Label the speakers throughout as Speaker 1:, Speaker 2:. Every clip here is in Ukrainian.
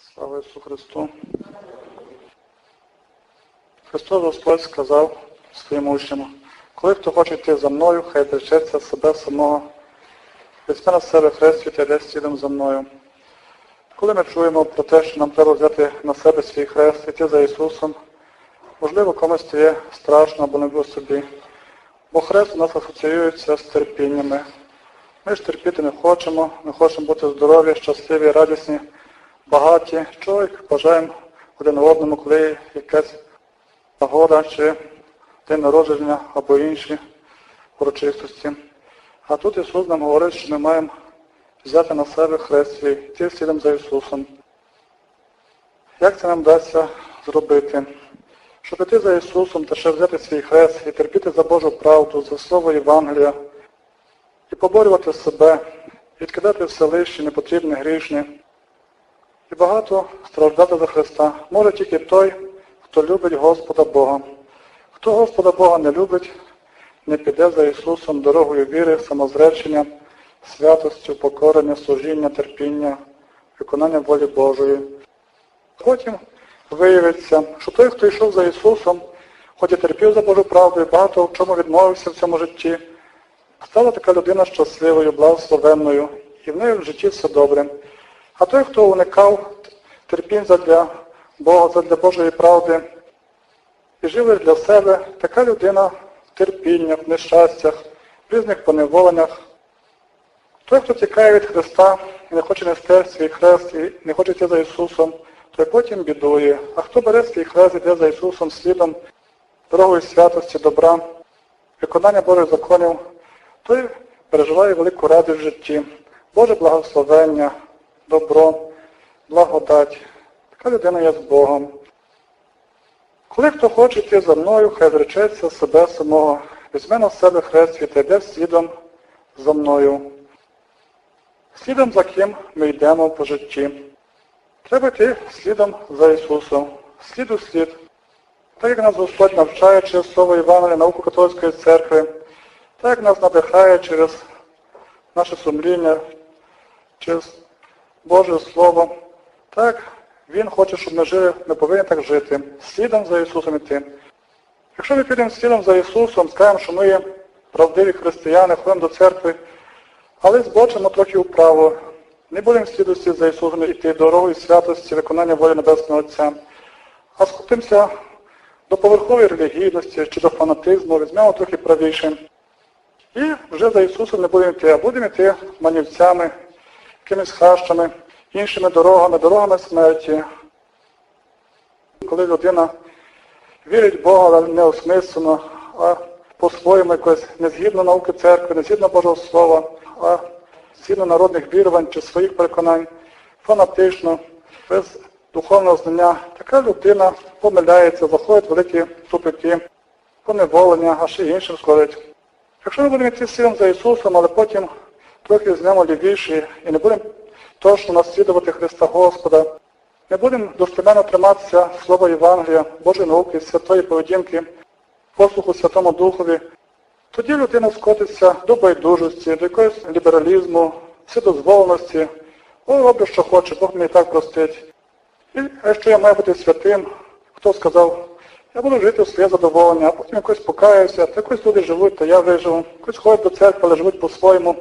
Speaker 1: Слава Ісусу Христу. Христос Господь сказав своїм учням, коли хто хоче йти за мною, хай зречеться себе самого. Візьме на себе хрест і йде слідом за мною. Коли ми чуємо про те, що нам треба взяти на себе свій хрест, йти за Ісусом, можливо, комусь стає страшно або не в собі. Бо хрест у нас асоціюється з терпіннями. Ми ж терпіти не хочемо, ми хочемо бути здорові, щасливі, радісні, багаті. Й бажаємо один одному, коли якась нагода чи день народження або інші урочистості. А тут Ісус нам говорить, що ми маємо взяти на себе хрест свій, йти слідом за Ісусом. Як це нам вдасться зробити? Щоб іти за Ісусом та ще взяти свій хрест і терпіти за Божу правду, за Слово Євангелія, і поборювати себе, відкидати все лишнє, непотрібне, грішне, і багато страждати за Христа може тільки той, хто любить Господа Бога. Хто Господа Бога не любить, не піде за Ісусом дорогою віри, самозречення, святості, покорення, служіння, терпіння, виконання волі Божої. Потім виявиться, що той, хто йшов за Ісусом, хоч і терпів за Божу правду і багато в чому відмовився в цьому житті, стала така людина щасливою, благословенною, і в неї в житті все добре. А той, хто уникав терпінь задля Бога, задля Божої правди, і жив для себе, така людина в терпіннях, в нещастях, в різних поневоленнях. Той, хто тікає від Христа і не хоче нести свій хрест, і не хоче йти за Ісусом, той потім бідує. А хто бере свій хрест і йде за Ісусом слідом, дорогою святості, добра, виконання Божих законів, той переживає велику радість в житті, Боже благословення, добро, благодать. Така людина є з Богом. Коли хто хоче йти за мною, хай зречеться себе самого, візьме на себе хрест і йде слідом за мною. Слідом за ким ми йдемо по житті. Треба йти слідом за Ісусом, слід у слід. Так як нас Господь навчає через Слово Євангелія, науку католицької церкви, так як нас надихає через наше сумління, через Боже Слово, так Він хоче, щоб ми жили, ми повинні так жити, слідом за Ісусом іти. Якщо ми підемо слідом за Ісусом, скажемо, що ми є правдиві християни, ходимо до церкви, але збочимо трохи вправо, не будемо слідості за Ісусом йти дорогою святості, виконання волі Небесного Отця, а скотимося до поверхової релігійності чи до фанатизму, візьмемо трохи правіше. І вже за Ісусом не будемо йти, а будемо йти манівцями, якимись хащами, іншими дорогами, дорогами смерті. Коли людина вірить в Бога, не осмислено, а по-своєму якось не згідно науки церкви, не згідно Божого Слова, а згідно народних вірувань чи своїх переконань, фанатично, без духовного знання, така людина помиляється, заходить в великі тупики, поневолення, а ще іншим шкодить. Якщо ми будемо йти слідом за Ісусом, але потім трохи візьмемо лівіші і не будемо точно наслідувати Христа Господа, не будемо достеменно триматися Слова Євангелія, Божої науки, святої поведінки, послуху Святому Духові, тоді людина скотиться до байдужості, до якогось лібералізму, вседозволеності. О, роблю, що хоче, Бог мені так простить. І якщо я маю бути святим, хто сказав, я буду жити в своє задоволення, а потім якось покаюся, та якось люди живуть, то я виживу, якось ходять до церкви, але живуть по-своєму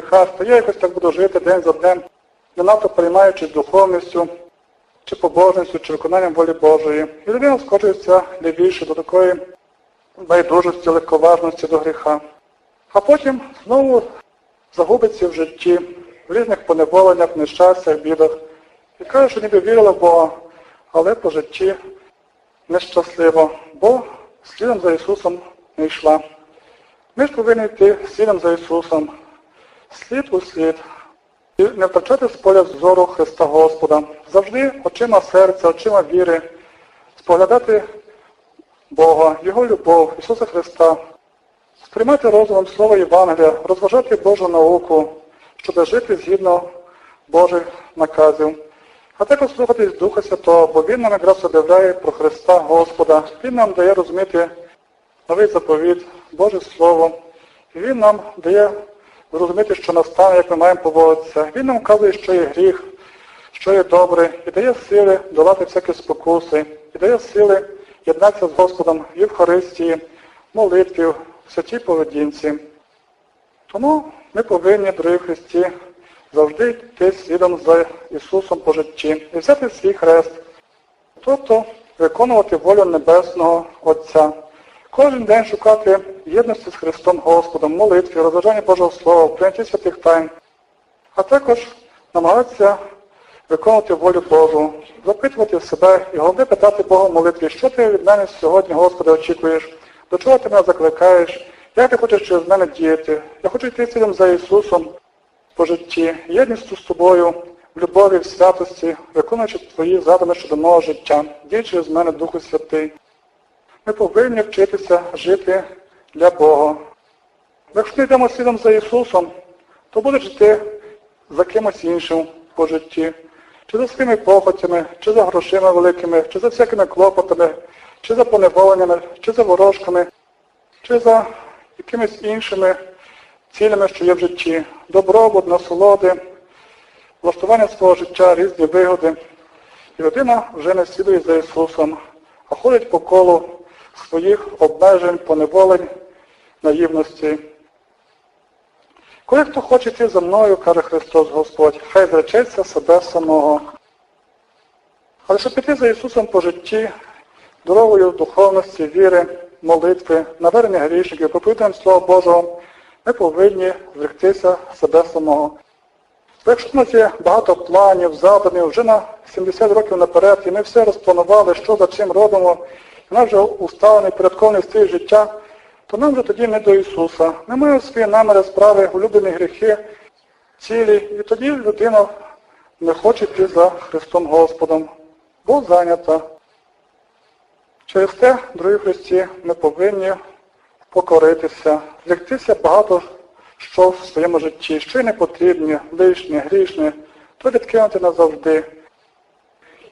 Speaker 1: в я якось так буду жити день за днем, не надто приймаючись духовністю, чи побожністю, чи виконанням волі Божої. І людина скочується лівіше до такої байдужості, легковажності до гріха. А потім знову загубиться в житті, в різних поневоленнях, нещастях, бідах. І каже, що ніби вірила в Бога, але по житті нещасливо, бо слідом за Ісусом не йшла. Ми ж повинні йти слідом за Ісусом, слід у слід, і не втрачати з поля зору Христа Господа, завжди очима серця, очима віри, споглядати Бога, Його любов, Ісуса Христа, сприймати розумом Слово Євангелія, розважати Божу науку, щоб жити згідно Божих наказів. А також слухатись Духа Святого, бо Він нам якраз об'являє про Христа Господа. Він нам дає розуміти новий заповіт, Боже Слово. І Він нам дає зрозуміти, що настане, як ми маємо поводитися. Він нам вказує, що є гріх, що є добре, і дає сили долати всякі спокуси, і дає сили єднатися з Господом в Євхаристії, молитві, в святій поведінці. Тому ми повинні, дорогі Христі, завжди йти слідом за Ісусом по житті і взяти свій хрест, тобто виконувати волю Небесного Отця. Кожен день шукати єдності з Христом Господом, молитві, розважання Божого Слова, прийняття святих тайн, а також намагатися виконувати волю Божу, запитувати себе і головне питати Бога в молитві, що ти від мене сьогодні, Господи, очікуєш, до чого ти мене закликаєш, як ти хочеш через мене діяти. Я хочу йти слідом за Ісусом по житті, єдністю з тобою, в любові, в святості, виконуючи твої задуми щодо мого життя, дій через мене Духу Святий. Ми повинні вчитися жити для Бога. Якщо ми йдемо слідом за Ісусом, то буде жити за кимось іншим по житті, чи за своїми похотями, чи за грошима великими, чи за всякими клопотами, чи за поневоленнями, чи за ворожками, чи за якимись іншими цілями, що є в житті. Добробут, насолоди, влаштування свого життя, різні вигоди. І людина вже не слідує за Ісусом, а ходить по колу своїх обмежень, поневолень, наївності. Коли хто хоче йти за мною, каже Христос Господь, хай зречеться себе самого. Але щоб піти за Ісусом по житті, дорогою духовності, віри, молитви, навернення грішників, проповідаємо Слова Божого, ми повинні зректися себе самого. Якщо в нас є багато планів, задумів, вже на 70 років наперед, і ми все розпланували, що за чим робимо, нам вже усталений, порядкований стиль життя, то нам вже тоді не до Ісуса. Маємо свої наміри, справи, улюблені гріхи, цілі, і тоді людина не хоче йти за Христом Господом, бо зайнята. Через те, дорогі Христі, ми повинні покоритися, зректися багато що в своєму житті, що й не потрібне, лишнє, грішне, то відкинути назавжди.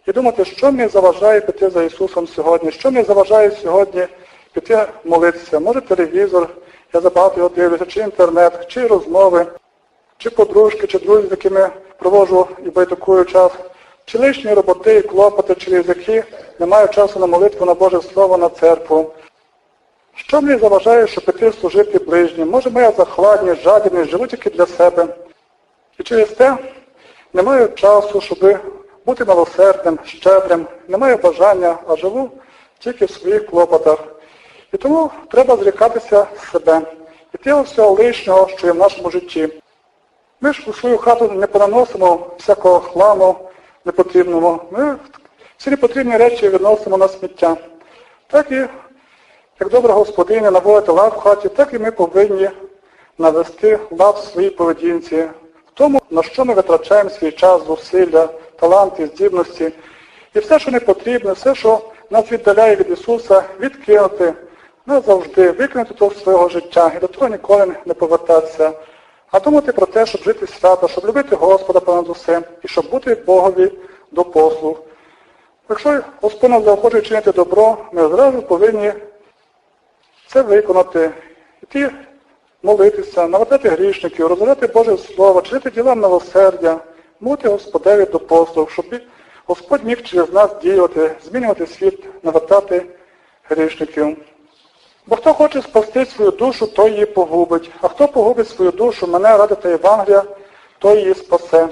Speaker 1: І думати, що мені заважає піти за Ісусом сьогодні, що мені заважає сьогодні піти молитися. Може телевізор, я забагато його дивлюся, чи інтернет, чи розмови, чи подружки, чи друзі, з якими проводжу і байдикую час, чи лишні роботи і клопоти, через які не маю часу на молитву, на Боже Слово, на церкву. Що мені заважає, щоб піти служити ближнім? Може моя захладність, жадібність, живу тільки для себе. І через те не маю часу, щоб бути милосердним, щедрим, не маю бажання, а живу тільки в своїх клопотах. І тому треба зрікатися себе і того всього лишнього, що є в нашому житті. Ми ж у свою хату не понаносимо всякого хламу непотрібного. Ми всі непотрібні речі відносимо на сміття. Так і, як добра господиня наводити лад в хаті, так і ми повинні навести лад в своїй поведінці, в тому, на що ми витрачаємо свій час, зусилля, таланти, здібності. І все, що не потрібно, все, що нас віддаляє від Ісуса, відкинути назавжди, викинути то з свого життя і до того ніколи не повертатися. А думати про те, щоб жити свято, щоб любити Господа понад усе і щоб бути Богові до послуг. Якщо Господь нас захоче чинити добро, ми зразу повинні це виконати, йти молитися, навертати грішників, розвивати Боже Слово, чинити діла милосердя, бути Господеві до послуг, щоб Господь міг через нас діяти, змінювати світ, навертати грішників. Бо хто хоче спасти свою душу, той її погубить. А хто погубить свою душу, мене ради та Євангелія, той її спасе.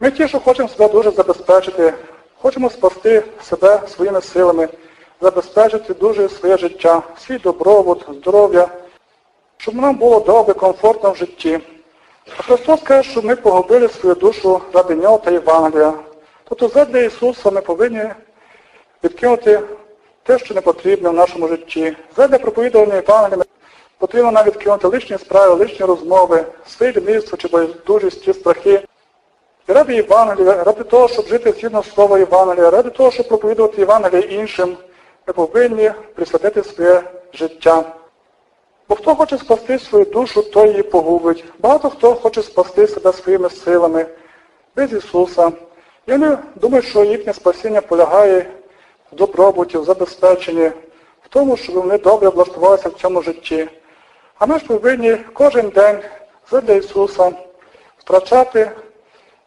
Speaker 1: Ми ті, що хочемо себе дуже забезпечити, хочемо спасти себе своїми силами, забезпечити дуже своє життя, свій добробут, здоров'я, щоб нам було добре, комфортно в житті. Христос каже, що ми погубили свою душу ради Нього та Євангелія. Тобто задля Ісуса ми повинні відкинути те, що не потрібно в нашому житті. Задля проповідування Євангелія потрібно нам відкинути лишні справи, лишні розмови, своє лінивство чи байдужість, чи страхи. І ради Євангелія, ради того, щоб жити згідно слова Євангелія, ради того, щоб проповідувати Євангелія іншим, ми повинні присвятити своє життя. Бо хто хоче спасти свою душу, той її погубить. Багато хто хоче спасти себе своїми силами, без Ісуса. І вони думають, що їхнє спасіння полягає в добробуті, в забезпеченні, в тому, щоб вони добре влаштувалися в цьому житті. А ми ж повинні кожен день задля Ісуса втрачати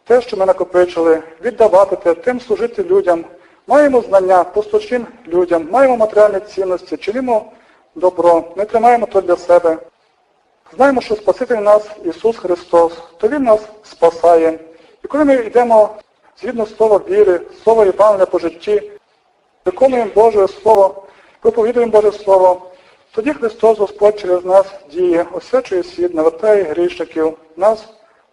Speaker 1: те, що ми накопичили, віддавати те, тим служити людям. Маємо знання, послужимо людям, маємо матеріальні цінності, чинимо добро, не тримаємо то для себе. Знаємо, що Спаситель нас Ісус Христос, то Він нас спасає. І коли ми йдемо згідно слова віри, слова Євангелія по житті, виконуємо Боже Слово, проповідуємо Боже Слово, тоді Христос Господь через нас діє, освячує світ, навертає грішників, нас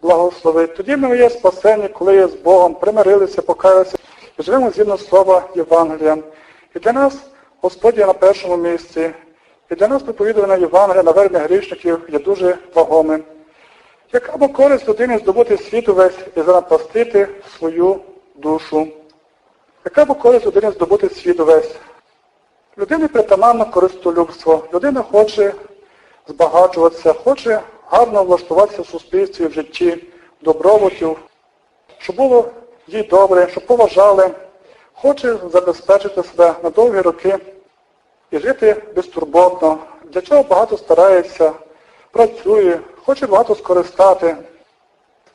Speaker 1: благословить. Тоді ми є спасені, коли є з Богом, примирилися, покаялися і живемо згідно слова Євангелія. І для нас Господь є на першому місці. І для нас проповідування Євангелія навернення грішників є дуже вагомим. Яка б користь людини здобути світ увесь і занапастити свою душу? Яка б користь людини здобути світ увесь? Людині притаманно користолюбство. Людина хоче збагачуватися, хоче гарно влаштуватися в суспільстві, в житті, добробутів, щоб було їй добре, щоб поважали, хоче забезпечити себе на довгі роки і жити безтурботно. Для чого багато старається, працює, хоче багато скористати,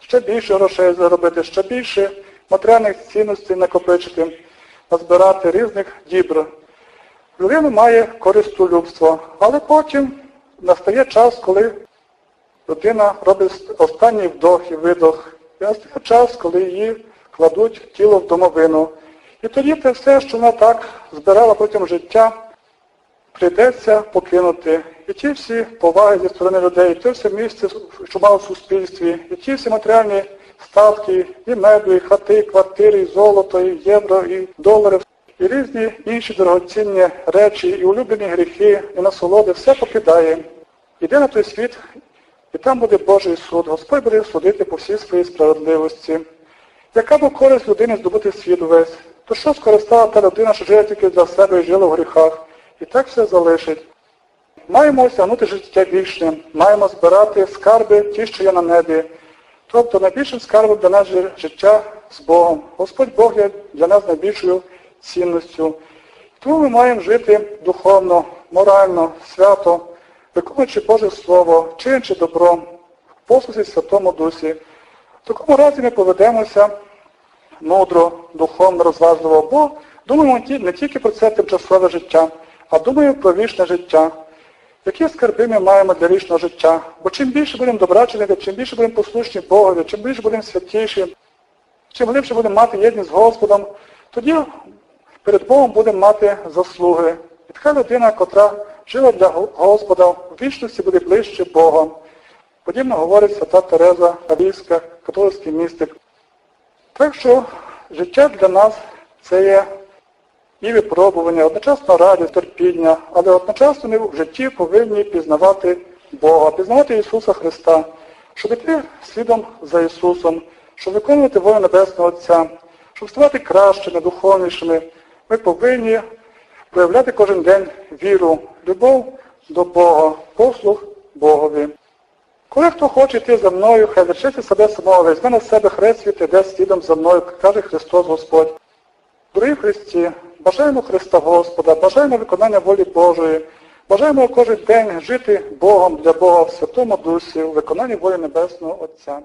Speaker 1: ще більше грошей заробити, ще більше матеріальних цінностей накопичити, назбирати різних дібр. Людина має користолюбство, але потім настає час, коли людина робить останній вдох і видох. І настає час, коли її кладуть тіло в домовину. І тоді те все, що вона так збирала протягом життя, прийдеться покинути. І ті всі поваги зі сторони людей, і те все місце, що мав в суспільстві, і ті всі матеріальні статки, і меблі, і хати, і квартири, і золото, і євро, і долари, і різні інші дорогоцінні речі, і улюблені гріхи, і насолоди, все покидає. Іде на той світ, і там буде Божий суд. Господь буде судити по всій своїй справедливості. Яка б користь людини здобути світ увесь? То що скористала та людина, що живе тільки для себе і жила в гріхах? І так все залишить. Маємо осягнути життя вічне, маємо збирати скарби ті, що є на небі. Тобто найбільшим скарбом для нас життя з Богом. Господь Бог є для нас найбільшою цінністю. Тому ми маємо жити духовно, морально, свято, виконуючи Боже Слово, чинячи добро, в послусі Святому Дусі. В такому разі ми поведемося мудро, духовно, розважливо, бо думаємо не тільки про це тимчасове життя, а думаємо про вічне життя. Які скарби ми маємо для вічного життя? Бо чим більше будемо добра чинити, чим більше будемо послушні Богові, чим більше будемо святіші, чим глибше будемо мати єдність з Господом, тоді перед Богом будемо мати заслуги. І така людина, котра жила для Господа, в вічності буде ближче Богом. Подібно говорить свята Тереза Авійська, католицький містик. Так що життя для нас це є і випробування, одночасно радість, терпіння, але одночасно ми в житті повинні пізнавати Бога, пізнавати Ісуса Христа, щоб йти слідом за Ісусом, щоб виконувати волю Небесного Отця, щоб ставати кращими, духовнішими. Ми повинні проявляти кожен день віру, любов до Бога, послуг Богові. Коли хто хоче йти за мною, хай вершити себе самого, візьме на себе хрест світ, іде слідом за мною, каже Христос Господь. Дорогі Христі, бажаємо Христа Господа, бажаємо виконання волі Божої, бажаємо кожен день жити Богом для Бога в Святому Дусі, у виконанні волі Небесного Отця.